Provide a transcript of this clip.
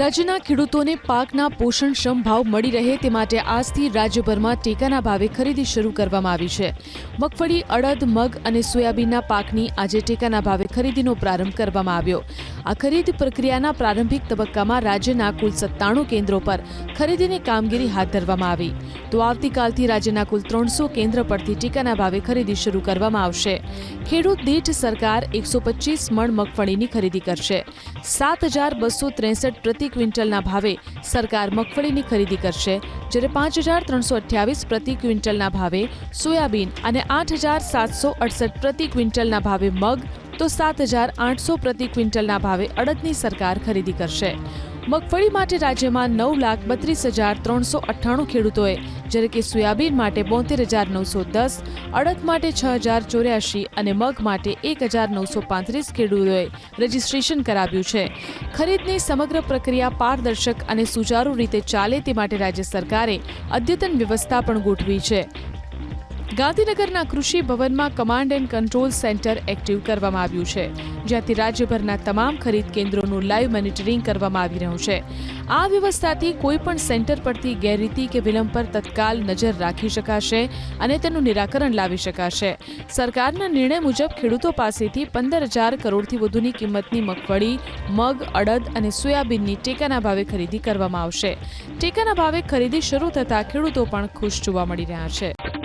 રાજ્યના ખેડૂતોને પાકના પોષણક્ષમ ભાવ મળી રહે તે માટે આજથી રાજ્યભરમાં ટેકાના ભાવે ખરીદી શરૂ કરવામાં આવી છે. મગફળી, અડદ, મગ અને સોયાબીનના પાકની આજે ટેકાના ભાવે ખરીદીનો પ્રારંભ કરવામાં આવ્યો. આ ખરીદ પ્રક્રિયાના પ્રારંભિક તબક્કામાં રાજ્યના કુલ સત્તાણું કેન્દ્રો પર ખરીદીની કામગીરી હાથ ધરવામાં આવી. તો આવતીકાલથી રાજ્યના કુલ ત્રણસો કેન્દ્ર પરથી ટેકાના ભાવે ખરીદી શરૂ કરવામાં આવશે. ખેડૂત દીઠ સરકાર એકસો પચીસ મણ મગફળીની ખરીદી કરશે. સાત હજાર બસો ત્રેસઠ પ્રતિ ક્વિન્ટલના ભાવે સરકાર મગફળીની ખરીદી કરશે, જ્યારે પાંચ હજાર ત્રણસો અઠ્યાવીસ પ્રતિ ક્વિન્ટલના ભાવે સોયાબીન અને આઠ હજાર સાતસો અડસઠ પ્રતિ ક્વિન્ટલના ભાવે મગ, તો સાત હજાર આઠસો પ્રતિ ક્વિન્ટલના ભાવે અડદની સરકાર ખરીદી કરશે. મગફળી માટે રાજ્યમાં નવ લાખ બત્રીસ હજાર ત્રણસો અઠ્ઠાણું ખેડૂતોએ, જ્યારે કે સોયાબીન માટે બોતેર હજાર નવસો દસ, અડદ માટે છ હજાર ચોર્યાસી અને મગ માટે એક હજાર નવસો પાંત્રીસ ખેડૂતોએ રજીસ્ટ્રેશન કરાવ્યું છે. ખરીદની સમગ્ર પ્રક્રિયા પારદર્શક અને સુચારુ રીતે ચાલે તે માટે રાજ્ય સરકારે અદ્યતન વ્યવસ્થા પણ ગોઠવી છે. ગાંધીનગરના કૃષિ ભવનમાં command and control centre active કરવામાં આવ્યું છે, જ્યાંથી રાજ્યભરના તમામ ખરીદ કેન્દ્રોનું લાઈવ મોનિટરિંગ કરવામાં આવી રહ્યું છે. આ વ્યવસ્થાથી કોઈપણ સેન્ટર પરથી ગેરરીતિ કે વિલંબ પર તત્કાલ નજર રાખી શકાશે અને તેનું નિરાકરણ લાવી શકાશે. સરકારના નિર્ણય મુજબ ખેડૂતો પાસેથી પંદર હજાર કરોડથી વધુની કિંમતની મગફળી, મગ, અડદ અને સોયાબીનની ટેકાના ભાવે ખરીદી કરવામાં આવશે. ટેકાના ભાવે ખરીદી શરૂ થતાં ખેડૂતો પણ ખુશ જોવા મળી રહ્યા છે.